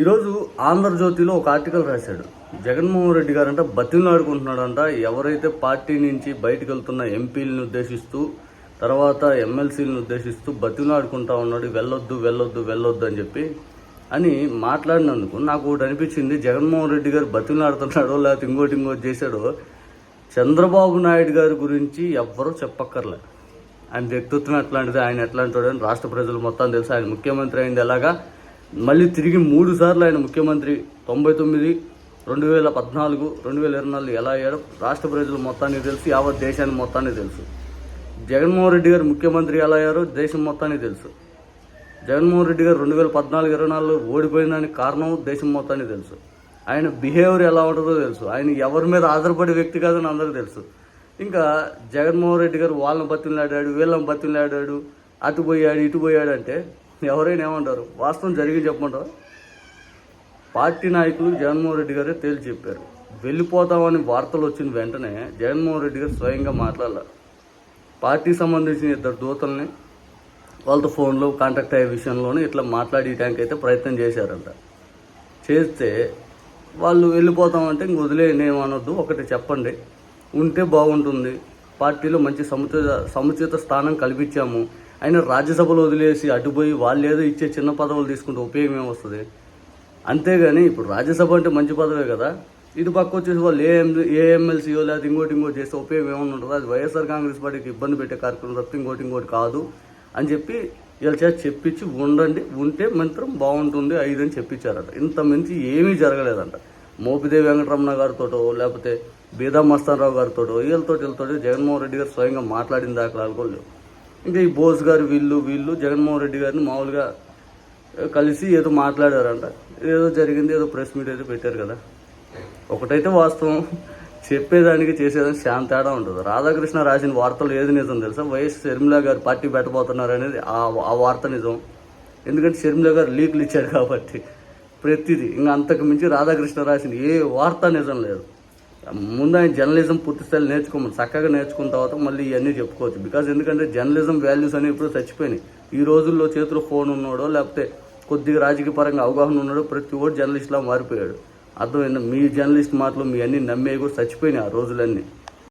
ఈరోజు ఆంధ్రజ్యోతిలో ఒక ఆర్టికల్ రాశాడు. జగన్మోహన్ రెడ్డి గారంట బతిమలాడుకుంటున్నాడంట ఎవరైతే పార్టీ నుంచి బయటకు వెళ్తున్న ఎంపీలను ఉద్దేశిస్తూ తర్వాత ఎమ్మెల్సీలను ఉద్దేశిస్తూ బతిమలాడుకుంటా ఉన్నాడు వెళ్ళొద్దు వెళ్ళొద్దు వెళ్ళొద్దు అని చెప్పి అని మాట్లాడినందుకు నాకు ఒకటి అనిపించింది. జగన్మోహన్ రెడ్డి గారు బతిమలాడుతున్నాడో లేకపోతే ఇంకోటి ఇంకోటి చేశాడో చంద్రబాబు నాయుడు గారి గురించి ఎవ్వరూ చెప్పక్కర్లే. ఆయన వ్యక్తిత్వం ఎట్లాంటిది ఆయన ఎట్లాంటి రాష్ట్ర ప్రజలు మొత్తం తెలుసు. ఆయన ముఖ్యమంత్రి అయింది ఎలాగా? మళ్ళీ తిరిగి మూడు సార్లు ఆయన ముఖ్యమంత్రి తొంభై తొమ్మిది రెండు వేల పద్నాలుగు రెండు వేల ఇరవై నాలుగు ఎలా అయ్యాడో రాష్ట్ర ప్రజలు మొత్తానికి తెలుసు యావత్ దేశానికి మొత్తానికి తెలుసు. జగన్మోహన్ రెడ్డి గారు ముఖ్యమంత్రి ఎలా అయ్యారో దేశం మొత్తానికి తెలుసు. జగన్మోహన్ రెడ్డి గారు రెండు వేల పద్నాలుగు ఇరవై నాలుగులో ఓడిపోయినానికి కారణం దేశం మొత్తానికి తెలుసు. ఆయన బిహేవియర్ ఎలా ఉంటుందో తెలుసు. ఆయన ఎవరి మీద ఆధారపడే వ్యక్తి కాదని అందరికీ తెలుసు. ఇంకా జగన్మోహన్ రెడ్డి గారు వాళ్ళని బతిలాడాడు వీళ్ళని బతిలాడాడు అటు పోయాడు ఇటు పోయాడు అంటే ఎవరైనా ఏమంటారు? వాస్తవం జరిగి చెప్పమంటారు పార్టీ నాయకులు జగన్మోహన్ రెడ్డి గారే తేల్చి చెప్పారు. వెళ్ళిపోతామని వార్తలు వచ్చిన వెంటనే జగన్మోహన్ రెడ్డి గారు స్వయంగా మాట్లాడారు. పార్టీకి సంబంధించిన ఇద్దరు దూతల్ని వాళ్ళతో ఫోన్లో కాంటాక్ట్ అయ్యే విషయంలోనే ఇట్లా మాట్లాడేయడానికి అయితే ప్రయత్నం చేశారంట. చేస్తే వాళ్ళు వెళ్ళిపోతామంటే ఇంక వదిలేయండి ఏమనొద్దు ఒకటి చెప్పండి. ఉంటే బాగుంటుంది. పార్టీలో మంచి సముచిత సముచిత స్థానం కల్పించాము. అయినా రాజ్యసభలో వదిలేసి అడ్డుపోయి వాళ్ళు ఏదో ఇచ్చే చిన్న పదవులు తీసుకుంటే ఉపయోగం ఏమొస్తుంది? అంతేగాని ఇప్పుడు రాజ్యసభ అంటే మంచి పదవే కదా? ఇటు పక్క వచ్చేసి వాళ్ళు ఏ ఎం- ఏ ఎమ్మెల్సీయో లేదా ఇంకోటి ఇంకోటి చేస్తే ఉపయోగం ఏమైనా ఉంటుంది? అది వైఎస్ఆర్ కాంగ్రెస్ పార్టీకి ఇబ్బంది పెట్టే కార్యక్రమం తప్ప ఇంకోటి ఇంకోటి కాదు అని చెప్పి వీళ్ళ చేత చెప్పించి ఉండండి. ఉంటే మాత్రం బాగుంటుంది ఐదు అని చెప్పించారట. ఇంత మంచి ఏమీ జరగలేదంట. మోపిదేవి వెంకటరమణ గారితోటో లేకపోతే బీదా మస్తానరావు గారితోటో వీళ్ళతో వీళ్ళతో జగన్మోహన్ రెడ్డి గారు స్వయంగా మాట్లాడిన దాఖలాలు కూడా లేవు. ఇంకా ఈ బోస్ గారు వీళ్ళు వీళ్ళు జగన్మోహన్ రెడ్డి గారిని మామూలుగా కలిసి ఏదో మాట్లాడారంట. ఏదో జరిగింది ఏదో ప్రెస్ మీట్ అయితే పెట్టారు కదా. ఒకటైతే వాస్తవం. చెప్పేదానికి చేసేదానికి శాంత తేడా ఉంటుంది. రాధాకృష్ణ రాసిన వార్తలు ఏది నిజం తెలుసా? వైఎస్ షర్మిల గారు పార్టీ పెట్టబోతున్నారు అనేది ఆ ఆ వార్త నిజం. ఎందుకంటే షర్మిల గారు లీకులు ఇచ్చారు కాబట్టి. ప్రతిదీ. ఇంకా అంతకు మించి రాధాకృష్ణ రాసిన ఏ వార్త నిజం లేదు. ముందు ఆయన జర్నలిజం పూర్తి స్థాయిలో నేర్చుకోమని చక్కగా నేర్చుకున్న తర్వాత మళ్ళీ ఇవన్నీ చెప్పుకోవచ్చు. బికాజ్ ఎందుకంటే జర్నలిజం వాల్యూస్ అనేవి ఇప్పుడు చచ్చిపోయినాయి. ఈ రోజుల్లో చేతిలో ఫోన్ ఉన్నాడో లేకపోతే కొద్దిగా రాజకీయ పరంగా అవగాహన ఉన్నాడో ప్రతి ఒక్కటి జర్నలిస్ట్లా మారిపోయాడు. అర్థమైందా? మీ జర్నలిస్ట్ మాటలు మీ అన్ని నమ్మేవి కూడా చచ్చిపోయినాయి ఆ రోజులన్నీ.